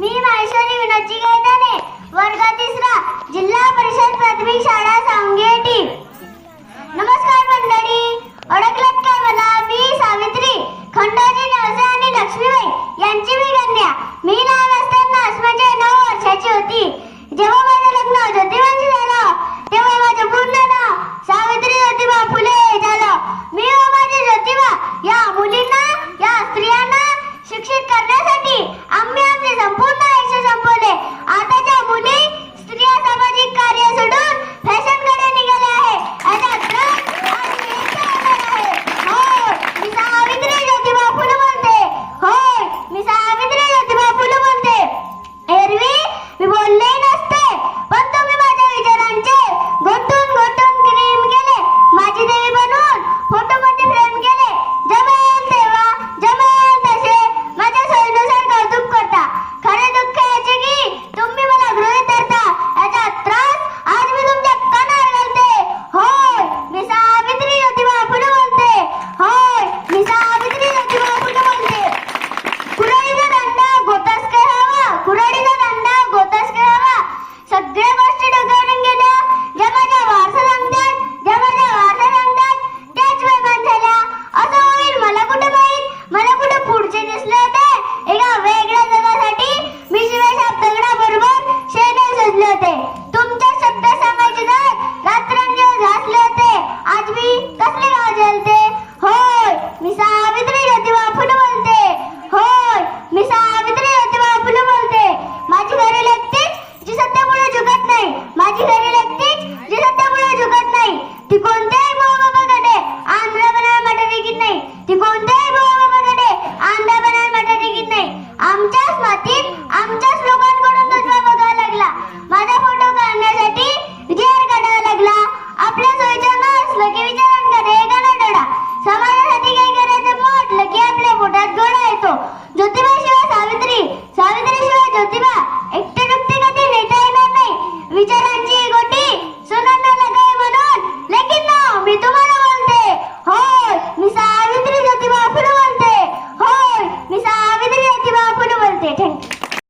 मी वैशाली विनोदजी गैताने वर्ग तिसरा जिल्हा परिषद प्राथमिक शाळा सांगेटी. मी सावित्री ज्योतिबा बोलते. माझी घरी लागते जी सत्यामुळे जगत नाही. माझी घरी